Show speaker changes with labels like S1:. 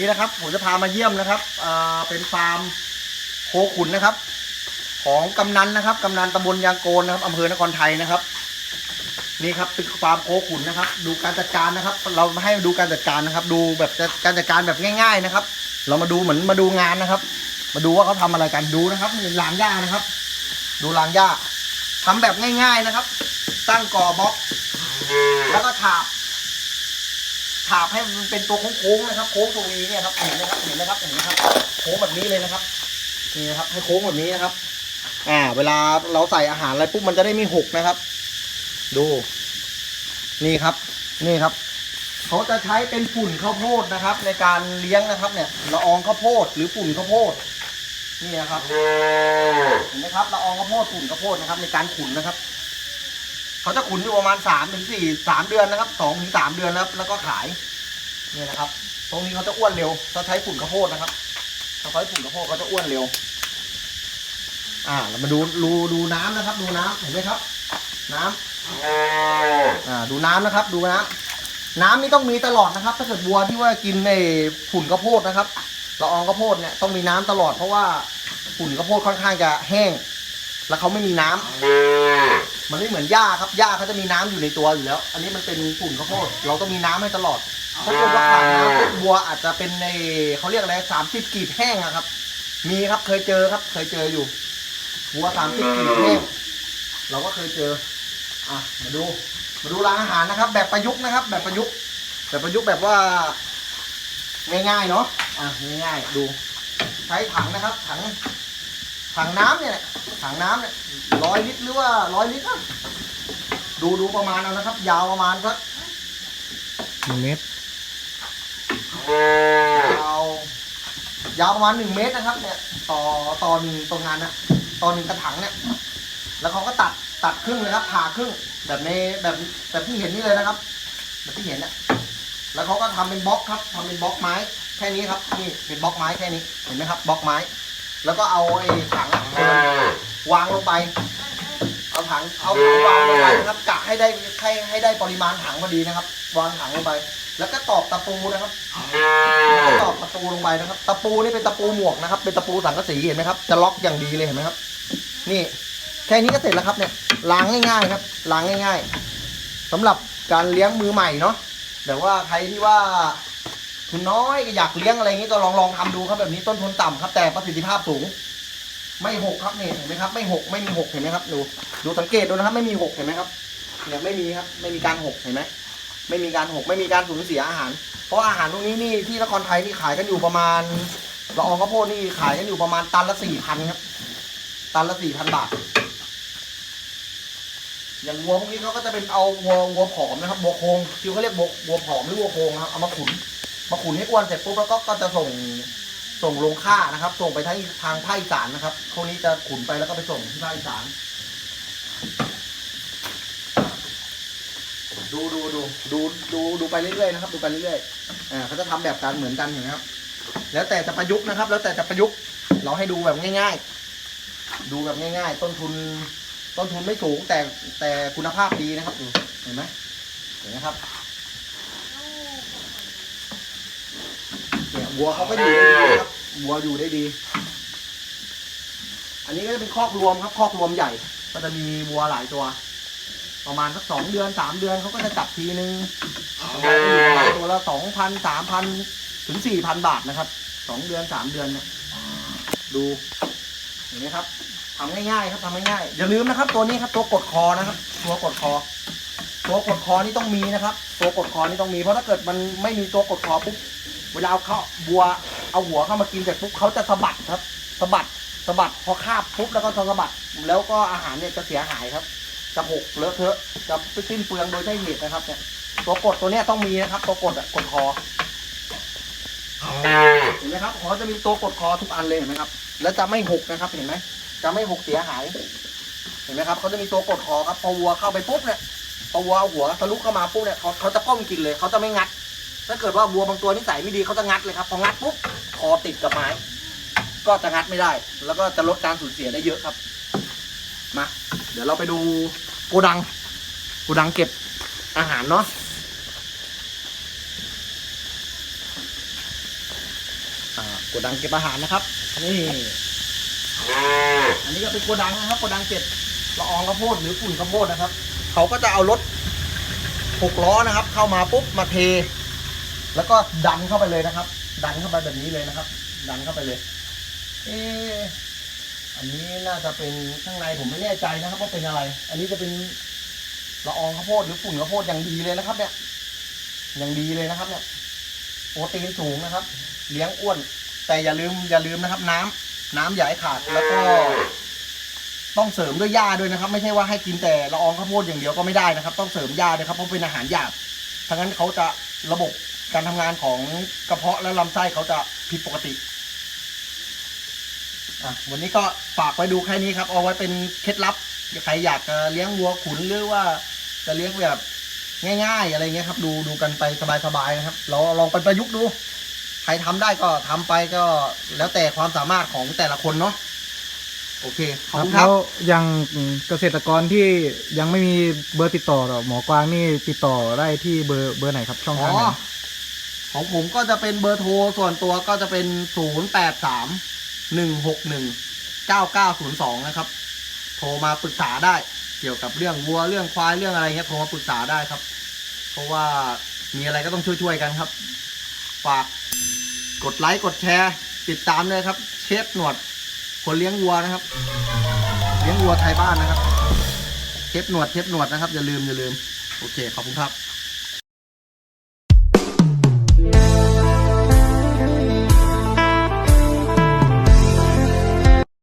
S1: นี่นะครับผมจะพามาเยี่ยมนะครับเเป็นฟาร์มโคขุนนะครับ ของกำนันนะครับกำนันตำบลยางโกนนะครับอำเภอนครไทยนะครับ นี่ครับเป็นฟาร์มโคขุนนะครับ ดูการจัดการนะครับ เราให้ดูการจัดการนะครับ ดูแบบการจัดการแบบง่าย ๆนะครับ เรามาดูเหมือนมาดูงานนะครับ มาดูว่าเขาทำอะไรกันดูนะครับนี่ลางหญ้านะครับ ดูลางหญ้าทำแบบง่าย ๆนะครับ ตั้งก่อบล็อก แล้วก็ถาบ ถาบให้มันเป็นตัวโค้งๆนะครับ โค้งตรงนี้เนี่ยครับเห็นไหมครับเห็นไหมครับเห็นไหมครับ โค้งแบบนี้เลยนะครับนี่นะครับ ให้โค้งแบบนี้นะครับ อ่า เวลาเราใส่อาหารอะไรปุ๊บมันจะได้ไม่หกนะครับ ดู นี่ครับ นี่ครับเขาจะใช้เป็นฝุ่นข้าวโพดนะครับ ในการเลี้ยงนะครับเนี่ยละอองข้าวโพดหรือฝุ่นข้าวโพดนี่นะครับเห็นไหมครับละอองข้าวโพดฝุ่นข้าวโพดนะครับ ในการขุนนะครับ เขาจะขุนอยู่ประมาณสามถึงสี่สามเดือนนะครับสองถึงสามเดือนนะครับแล้วก็ขายนี่นะครับ ตรงนี้เขาจะอ้วนเร็วถ้าใช้ฝุ่นข้าวโพดนะครับถ้าใช้ฝุ่นข้าวโพดเขาจะอ้วนเร็ว อ่าเรามาดูดูดูน้ำนะครับ ดูน้ำเห็นไหมครับ น้ำอ่าดูน้ำนะครับ ดูน้ำน้ำนี่ต้องมีตลอดนะครับ ถ้าเกิดวัวที่ว่ากินในฝุ่นข้าวโพดนะครับละอองข้าวโพดเนี่ยต้องมีน้ำตลอดเพราะว่าฝุ่นข้าวโพดค่อนข้างจะแห้ง แล้วเขาไม่มีน้ำมันไม่เหมือนหญ้าครับหญ้าเขาจะมีน้ำอยู่ในตัวอยู่แล้ว อันนี้มันเป็นฝุ่นข้าวโพดเราต้องมีน้ำให้ตลอด ถ้าเกิดว่าขาดน้ำปุ๊บวัวอาจจะเป็นในเขาเรียกอะไรสามสิบกีบแห้งอะครับ มีครับเคยเจอครับ เคยเจออยู่วัวสามสิบกีบแห้งเราก็เคยเจอ อะมาดู มาดูร้านอาหารนะครับ แบบประยุกต์นะครับ แบบประยุกต์แบบประยุกต์แบบว่า ง่ายๆเนาะอะง่ายๆดู ใช้ถังนะครับ ถัง ถังน้ำเนี่ยแหละถังน้ำเนี่ยร้อยลิตรหรือว่าร้อยลิตรนะดูดูประมาณเอานะครับ ยาวประมาณสัก
S2: หนึ่งเมตร
S1: ยาวยาวประมาณหนึ่งเมตรนะครับ เนี่ย ต่อต่อหนึ่งตรงงานนะต่อหนึ่งกระถางเนี่ย แล้วเขาก็ตัดตัดครึ่งเลยครับผ่าครึ่งแบบในแบบแบบที่เห็นนี่เลยนะครับ แบบที่เห็นเนี่ยแล้วเขาก็ทำเป็นบล็อกครับทำเป็นบล็อกไม้แค่นี้ครับ นี่เป็นบล็อกไม้แค่นี้ เห็นไหมครับบล็อกไม้ แล้วก็เอาไอ้ถังอะเดินวางลงไป เอาถังเอาถังวางลงไปนะครับกะให้ได้ให้ให้ได้ปริมาณถังพอดีนะครับ วางถังลงไป แล้วก็ตอกตะปูนะครับแล้วก็ตอกตะปูลงไปนะครับ ตะปูนี่เป็นตะปูหมวกนะครับ เป็นตะปูสังกะสีเห็นไหมครับ จะล็อกอย่างดีเลยเห็นไหมครับ นี่แค่นี้ก็เสร็จแล้วครับเนี่ยล้างง่ายๆครับล้างง่าย ๆสำหรับการเลี้ยงมือใหม่เนาะแต่ว่าใครที่ว่า ทุนน้อยก็อยากเลี้ยงอะไรอย่างนี้ก็ลองลองทำดูครับแบบนี้ต้นทุนต่ำครับ แต่ประสิทธิภาพสูง ไม่หกครับเนี่ยเห็นไหมครับ ไม่หกไม่มีหกเห็นไหมครับดูดูสังเกตดูนะครับ ไม่มีหกเห็นไหมครับเนี่ยไม่มีครับ ไม่มีการหกเห็นไหมไม่มีการหกไม่มีการสูญเสียอาหาร เพราะอาหารตรงนี้นี่ที่นครไทยนี่ขายกันอยู่ประมาณละอองข้าวโพดนี่ขายกันอยู่ประมาณตันละสี่พันครับ ตันละสี่พันบาท อย่างวัวพวกนี้เขาก็จะเป็นเอาวัววัวผอมนะครับวัวโคงที่เขาเรียกวัววัวผอมหรือวัวโคงครับเอามาขุน มาขุนให้อ้วนเสร็จปุ๊บแล้วก็ก็จะส่งส่งลงค่านะครับ ส่งไปทางทางภาคอีสานนะครับพวกนี้จะขุนไปแล้วก็ไปส่งที่ภาคอีสานดูดูดูดูดูดูไปเรื่อยๆนะครับดูไปเรื่อยๆอ่าเขาจะทำแบบกันเหมือนกันเห็นไหมครับ แล้วแต่จะประยุกต์นะครับ แล้วแต่จะประยุกต์เราให้ดูแบบง่าย ๆ ดูแบบง่าย ๆ ต้นทุน ต้นทุนไม่สูงแต่แต่คุณภาพดีนะครับดูเห็นไหมเห็นไหมครับเนี่ย วัวเขาก็อยู่ได้ดีครับวัวอยู่ได้ดี อันนี้ก็จะเป็นคอกรวมครับคอกรวมใหญ่ ก็จะมีวัวหลายตัว ประมาณสักสองเดือนสามเดือนเขาก็จะจับทีนึงประมาณอยู่ประมาณตัวละสองพันสามพันถึงสี่พันบาทนะครับสองเดือนสามเดือนเนี่ยดูเห็นไหมครับทำง่ายๆครับทำง่ายๆอย่าลืมนะครับ ตัวนี้ครับตัวกดคอนะครับ ตัวกดคอ ตัวกดคอนี่ต้องมีนะครับ ตัวกดคอนี่ต้องมีเพราะถ้าเกิดมันไม่มีตัวกดคอปุ๊บ เวลาเอาเขาบัวเอาหัวเข้ามากินเสร็จปุ๊บเขาจะสะบัดครับสะบัดสะบัดพอคาบปุ๊บแล้วก็สะบัดแล้วก็อาหารเนี่ยจะเสียหายครับ จะหกเลอะเทอะจะสิ้นเปลืองโดยใช่เหตุนะครับ เนี่ย ตัวกดตัวเนี้ยต้องมีนะครับตัวกดอะกดคอเห็นไหมครับเขาจะมีตัวกดคอทุกอันเลยเห็นไหมครับ แล้วจะไม่หกนะครับ เห็นไหมจะไม่หกเสียหาย เห็นไหมครับเขาจะมีตัวกดคอครับพอวัวเข้าไปปุ๊บเนี่ยพอวัวเอาหัวทะลุเข้ามาปุ๊บเนี่ยเขาเขาจะก้มกินเลยเขาจะไม่งัด ถ้าเกิดว่าวัวบางตัวนิสัยไม่ดีเขาจะงัดเลยครับพองัดปุ๊บคอติดกับไม้ ก็จะงัดไม่ได้ แล้วก็จะลดการสูญเสียได้เยอะครับมาเดี๋ยวเราไปดูโกดังโกดังเก็บอาหารเนาะโกดังเก็บอาหารนะครับนี่อันนี้ก็เป็นโกดังนะครับโกดังเก็บละอองข้าวโพดหรือฝุ่นข้าวโพดนะครับ เขาก็จะเอารถหกล้อนะครับ เข้ามาปุ๊บมาเท แล้วก็ดันเข้าไปเลยนะครับ ดันเข้าไปแบบนี้เลยนะครับ ดันเข้าไปเลย เอออันนี้น่าจะเป็นข้างในผมไม่แน่ใจนะครับว่าเป็นอะไร อันนี้จะเป็นละอองข้าวโพดหรือฝุ่นข้าวโพดอย่างดีเลยนะครับ เนี่ย อย่างดีเลยนะครับ เนี่ยโปรตีนสูงนะครับ เลี้ยงอ้วน แต่อย่าลืมอย่าลืมนะครับ น้ำน้ำอย่าให้ขาดแล้วก็ ต้องเสริมด้วยหญ้าด้วยนะครับ ไม่ใช่ว่าให้กินแต่ละอองข้าวโพดอย่างเดียวก็ไม่ได้นะครับ ต้องเสริมหญ้าด้วยครับเพราะเป็นอาหารหยาบทั้งนั้นเขาจะระบบ การทำงานของกระเพาะและลำไส้เขาจะผิดปกติอะวันนี้ก็ฝากไว้ดูแค่นี้ครับ เอาไว้เป็นเคล็ดลับใครอยากจะเลี้ยงวัวขุนหรือว่าจะเลี้ยงแบบง่าย ๆ อะไรเงี้ยครับ ดูดูกันไปสบายๆนะครับ เราลองไปประยุกต์ดู ใครทำได้ก็ทำไปก็แล้วแต่ความสามารถของแต่ละคนเนาะโอเคขอบคุณค
S2: แล้
S1: รับ
S2: วยังเกษตรกรที่ยังไม่มีเบอร์ติดต่อหมอกวางนี่ติดต่อได้ที่เบอร์เบอร์ไหนครับช่อง
S1: อ๋
S2: ทาง
S1: อ
S2: ไหน
S1: ของผมก็จะเป็นเบอร์โทรส่วนตัวก็จะเป็นศูนย์แปดสามหนึ่งหกหนึ่งเก้าเก้าศูนย์สองนะครับ โทรมาปรึกษาได้เกี่ยวกับเรื่องวัวเรื่องควายเรื่องอะไรเงี้ยโทรมาปรึกษาได้ครับ เพราะว่ามีอะไรก็ต้องช่วยๆกันครับ ฝากกดไลค์กดแชร์ติดตามด้วยครับ เชฟหนวดคนเลี้ยงวัวนะครับ เลี้ยงวัวไทยบ้านนะครับ เชฟหนวดเชฟหนวดนะครับ อย่าลืมอย่าลืม โอเค ขอบคุณครับ